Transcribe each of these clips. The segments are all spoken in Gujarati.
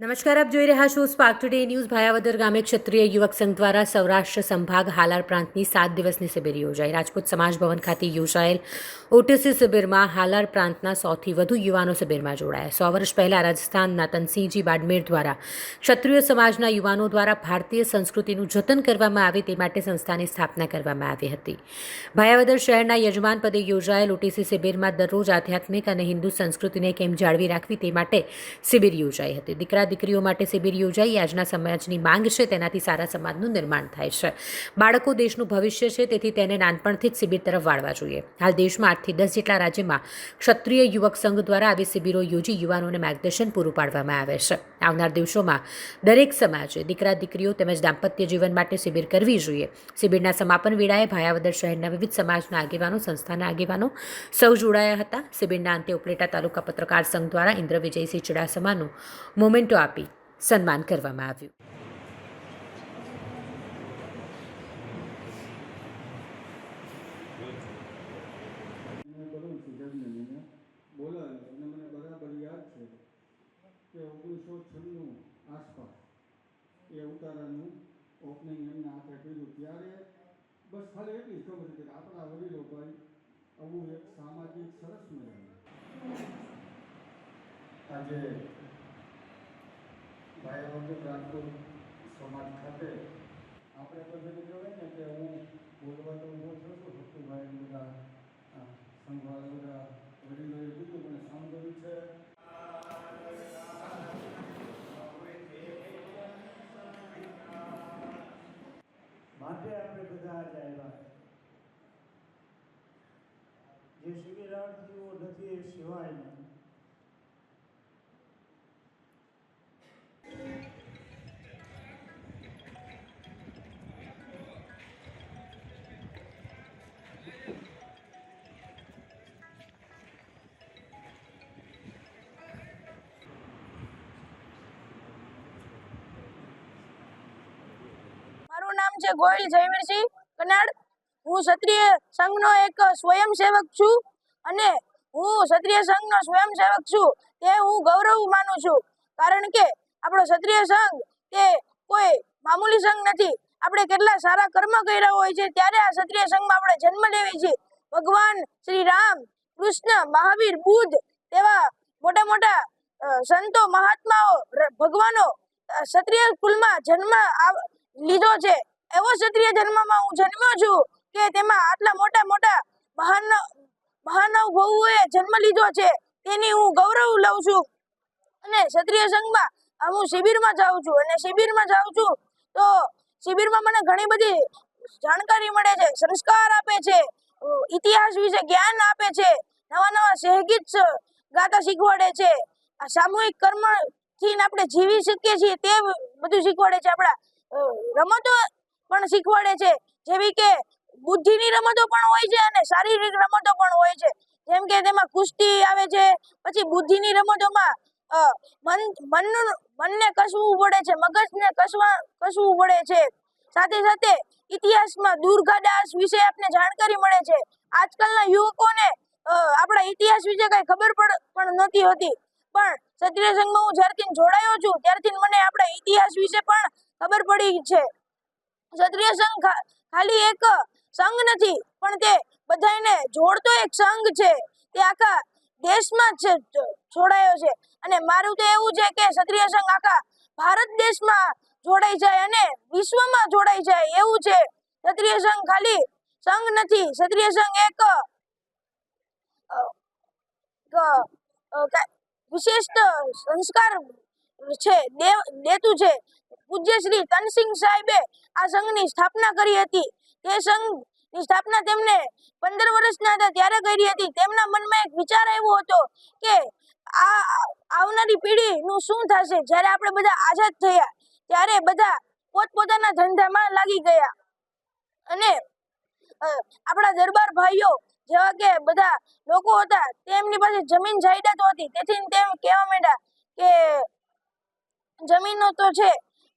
નમસ્કાર, આપ જોઈ રહ્યા છો સ્પાર્ક ટુડે ન્યૂઝ ભાયાવદર ગામે ક્ષત્રિય યુવક સંઘ દ્વારા સૌરાષ્ટ્ર સંભાગ હાલાર પ્રાંતની સાત દિવસની શિબિર યોજાઈ. રાજપૂત સમાજ ભવન ખાતે યોજાયેલ ઓટીસી શિબિરમાં હાલાર પ્રાંતના સૌથી વધુ યુવાનો શિબિરમાં જોડાયા. સો વર્ષ પહેલાં રાજસ્થાનના તનસિંહજી બાડમેર દ્વારા ક્ષત્રિય સમાજના યુવાનો દ્વારા ભારતીય સંસ્કૃતિનું જતન કરવામાં આવે તે માટે સંસ્થાની સ્થાપના કરવામાં આવી હતી. ભાયાવદર શહેરના યજમાન પદે યોજાયેલ ઓટીસી શિબિરમાં દરરોજ આધ્યાત્મિક અને હિન્દુ સંસ્કૃતિને કેમ જાળવી રાખવી તે માટે શિબિર યોજાઈ હતી. દીકરા દીકરીઓ માટે શિબિર યોજાઈ. આજના સમાજની માંગ છે, તેનાથી સારા સમાજનું નિર્માણ થાય છે. બાળકો દેશનું ભવિષ્ય છે, તેથી તેને નાનપણથી જ શિબિર તરફ વાળવા જોઈએ. હાલ દેશમાં આઠથી દસ જેટલા રાજ્યમાં ક્ષત્રિય યુવક સંઘ દ્વારા આવી શિબિરો યોજી યુવાનોને માર્ગદર્શન પૂરું પાડવામાં આવે છે. આવનાર દિવસોમાં દરેક સમાજે દીકરા, દીકરીઓ તેમજ દાંપત્ય જીવન માટે શિબિર કરવી જોઈએ. શિબિરના સમાપન વેળાએ ભાયાવદર શહેરના વિવિધ સમાજના આગેવાનો, સંસ્થાના આગેવાનો સૌ જોડાયા હતા. શિબિરના અંતે ઉપલેટા તાલુકા પત્રકાર સંઘ દ્વારા ઇન્દ્ર વિજયસિંહ ચુડાસમાનું મોમેન્ટો આપી સન્માન કરવામાં આવ્યું મેં કરું સિદ્ધાર્થને મેં બોલાવ્યો અને મને બરાબર યાદ છે કે ઓગણીસો છન્નું આસપાસ એ ઉતારાનું ઓપનિંગ એમના હાથે કર્યું ત્યારે બસ ખાલી એટલી જ ખબર હતી કે આપણા વડીલો ભાઈ, આવું એક સામાજિક સરસ મજાનું આજે ભાઈ વગર રાજકોટ સમાજ ખાતે આપણે પદ્ધતિ કહેવાય ને કે હું બોલવા તો ઊભો થયો છું ભક્તુભાઈ બધા સંઘવાળા બધા વડીલોએ કીધું, મને સાંભળ્યું છે. છે ગોયલ જયવીરસિંહ કનાડ, હું ક્ષત્રિય સંઘનો એક સ્વયંસેવક છું અને હું ક્ષત્રિય સંઘનો સ્વયંસેવક છું, તે હું ગૌરવ માનું છું. કારણ કે આપણો ક્ષત્રિય સંઘ તે કોઈ મામૂલી સંઘ નથી. આપણે કેટલા સારા કર્મ કર્યા હોય છે, ત્યારે આ ક્ષત્રિય સંઘમાં આપણે જન્મ લેવી છીએ ભગવાન શ્રી રામ, કૃષ્ણ, મહાવીર, બુદ્ધ તેવા મોટા મોટા સંતો, મહાત્માઓ, ભગવાનો ક્ષત્રિય કુલમાં જન્મ લીધો છે. એવો ક્ષત્રિય જન્મમાં હું જન્મ્યો છું કે તેમાં આટલા મોટા મોટા મહાન મહાનુભાવોએ જન્મ લીધો છે, તેની હું ગૌરવ લઉં છું. અને ક્ષત્રિય સંઘમાં હું શિબિરમાં જાઉં છું. અને શિબિરમાં જાઉં છું તો શિબિરમાં મને ઘણી બધી જાણકારી મળે છે, સંસ્કાર આપે છે, ઇતિહાસ વિશે જ્ઞાન આપે છે, નવા નવા સહગીત ગાતા શીખવાડે છે. આ સામૂહિક કર્મથી આપણે જીવી શકીએ છીએ તે બધું શીખવાડે છે આપણા રમતો પણ શીખવાડે છે. જેવી કે બુદ્ધિની રમતો પણ હોય છે અને શારીરિક રમતો પણ હોય છે. જેમ કે તેમાં કુસ્તી આવે છે, પછી બુદ્ધિની રમતોમાં મન મનનું મનને કસવું પડે છે, મગજને કસવા, કસવું પડે છે. સાથે સાથે ઇતિહાસમાં દુર્ગાદાસ વિશે આપને જાણકારી મળે છે. આજકાલના યુવકોને આપણા ઇતિહાસ વિશે કઈ ખબર પણ પણ નથી હોતી. પણ ક્ષત્રિય સંઘમાં હું જ્યારથી જોડાયો છું, ત્યારથી મને આપણા ઇતિહાસ વિશે પણ ખબર પડી છે. ક્ષત્રિય સંઘ ખાલી એક સંઘ નથી, પણ તે બધાને જોડતો એક સંઘ છે. તે આખા દેશમાં જ જોડાયો છે. અને મારું તો એવું છે કે ક્ષત્રિય સંઘ આખા ભારત દેશમાં જોડાઈ જાય અને વિશ્વમાં જોડાઈ જાય એવું છે. ક્ષત્રિય સંઘ ખાલી સંઘ નથી, ક્ષત્રિય સંઘ એક વિશિષ્ટ સંસ્કાર છે દેતું છે. પૂજ્ય શ્રી તનસિંહ સાહેબે આ સંઘની સ્થાપના કરી હતી. તે સંઘની સ્થાપના તેમને પંદર વર્ષના હતા, ત્યારે કરી હતી. તેમના મનમાં એક વિચાર આવ્યો હતો કે આ આવનારી પેઢીનું શું થશે? જ્યારે આપણે બધા આઝાદ થયા, ત્યારે બધા પોતપોતાના ધંધામાં લાગી ગયા. અને આપણા દરબાર ભાઈઓ જેવા કે બધા લોકો હતા, તેમની પાસે જમીન જાયદાદ હતી. તેથી તેમ કહેવા માંડ્યા કે જમીનો તો છે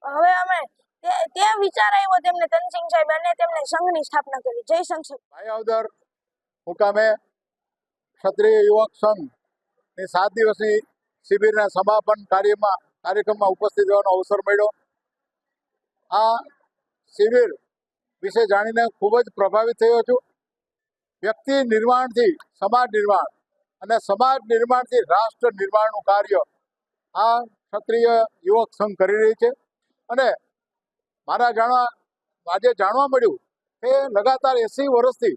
હવે અમે તે- તે વિચાર આવ્યો તેમને તનસિંહ સાહેબ, અને તેમણે સંઘની સ્થાપના કરી. જય સંઘ ભાયાવદર મુકામે ક્ષત્રિય યુવક સંઘની સાત દિવસની શિબિરના સમાપન કાર્યમાં, કાર્યક્રમમાં ઉપસ્થિત રહેવાનો અવસર મળ્યો. આ શિબિર વિશે જાણીને ખૂબ જ પ્રભાવિત થયો છું. વ્યક્તિ નિર્માણથી, સમાજ નિર્માણ અને સમાજ નિર્માણથી રાષ્ટ્ર નિર્માણનું કાર્ય આ ક્ષત્રિય યુવક સંઘ કરી રહી છે. અને મારા જાણવા, આજે જાણવા મળ્યું કે લગાતાર એસી વર્ષથી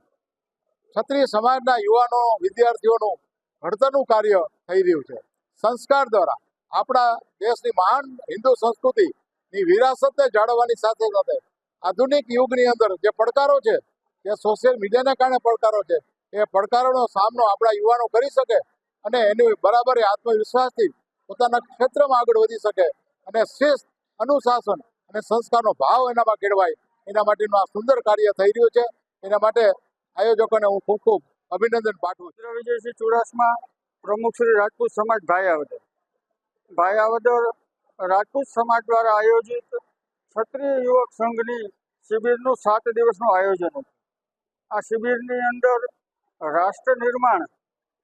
ક્ષત્રિય સમાજના યુવાનો, વિદ્યાર્થીઓનું ઘડતરનું કાર્ય થઈ રહ્યું છે. સંસ્કાર દ્વારા આપણા દેશની મહાન હિન્દુ સંસ્કૃતિની વિરાસતને જાળવવાની સાથે સાથે આધુનિક યુગની અંદર જે પડકારો છે, જે સોશિયલ મીડિયાના કારણે પડકારો છે, એ પડકારોનો સામનો આપણા યુવાનો કરી શકે અને એની બરાબર આત્મવિશ્વાસથી પોતાના ક્ષેત્રમાં આગળ વધી શકે અને શિસ્ત અનુશાસન અને સંસ્કારનો ભાવ એનામાં કેળવાય. એના માટેનું આ સુંદર કાર્ય થઈ રહ્યું છે. એના માટે આયોજકોને હું ખૂબ ખૂબ અભિનંદન પાઠવું છું. વિજયસિંહ ચુડાસમા પ્રમુખ શ્રી રાજપૂત સમાજ ભાયાવદર ભાયાવદર રાજપૂત સમાજ દ્વારા આયોજિત ક્ષત્રિય યુવક સંઘની શિબિરનું સાત દિવસનું આયોજન હતું. આ શિબિરની અંદર રાષ્ટ્ર નિર્માણ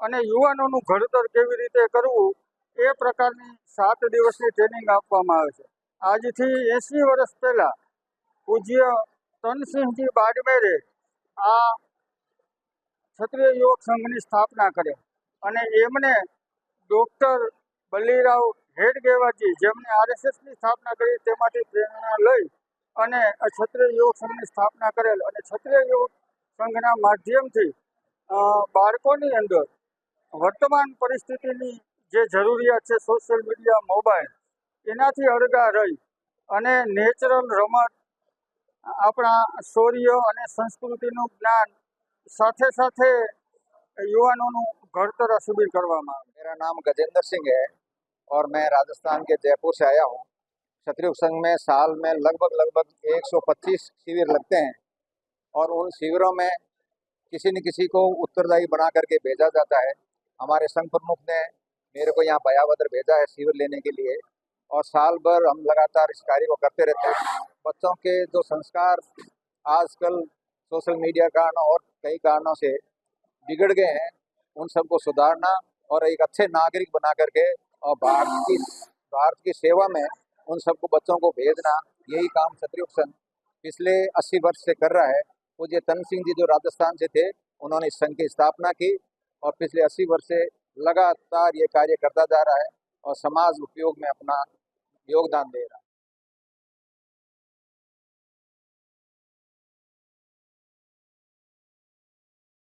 અને યુવાનોનું ઘડતર કેવી રીતે કરવું એ પ્રકારની સાત દિવસની ટ્રેનિંગ આપવામાં આવે છે. આજથી એંસી વર્ષ પહેલાં પૂજ્ય તનસિંહજી બાડમેરે આ ક્ષત્રિય યુવક સંઘની સ્થાપના કરી અને એમને ડૉક્ટર બલીરાવ હેડગેવાજી જેમણે આરએસએસની સ્થાપના કરી તેમાંથી પ્રેરણા લઈ અને ક્ષત્રિય યુવક સંઘની સ્થાપના કરેલ અને ક્ષત્રિય યુવક સંઘના માધ્યમથી બાળકોની અંદર વર્તમાન પરિસ્થિતિની જે જરૂરિયાત છે સોશિયલ મીડિયા મોબાઈલ એનાથી અળગા રહી અને નેચરલ રમત આપણા શૌર્ય અને સંસ્કૃતિનું જ્ઞાન સાથે સાથે યુવાનોનું ઘડતર આ શિબિર કરવામાં આવે मेरा नाम गजेंद्र सिंह है और मैं राजस्थान के जयपुर से आया हूँ क्षत्रिय संघ में साल में लगभग लगभग 125 शिविर लगते हैं और उन शिविरों में किसी न किसी को उत्तरदायी बना करके भेजा जाता है हमारे संघ प्रमुख ने मेरे को यहाँ बयावदर भेजा है शिविर लेने के लिए और साल भर हम लगातार इस कार्य को करते रहते हैं। बच्चों के जो संस्कार आजकल सोशल मीडिया कारणों और कई कारणों से बिगड़ गए हैं, उन सबको सुधारना और एक अच्छे नागरिक बना करके और भारत की भारत की सेवा में उन सबको बच्चों को भेजना, यही काम क्षत्रिय संघ पिछले 80 वर्ष से कर रहा है। पूज्य तन सिंह जी जो राजस्थान से थे, उन्होंने इस संघ की स्थापना की और पिछले 80 वर्ष से लगातार ये कार्य करता जा रहा है और समाज उपयोग में अपना योगदान दे रहा है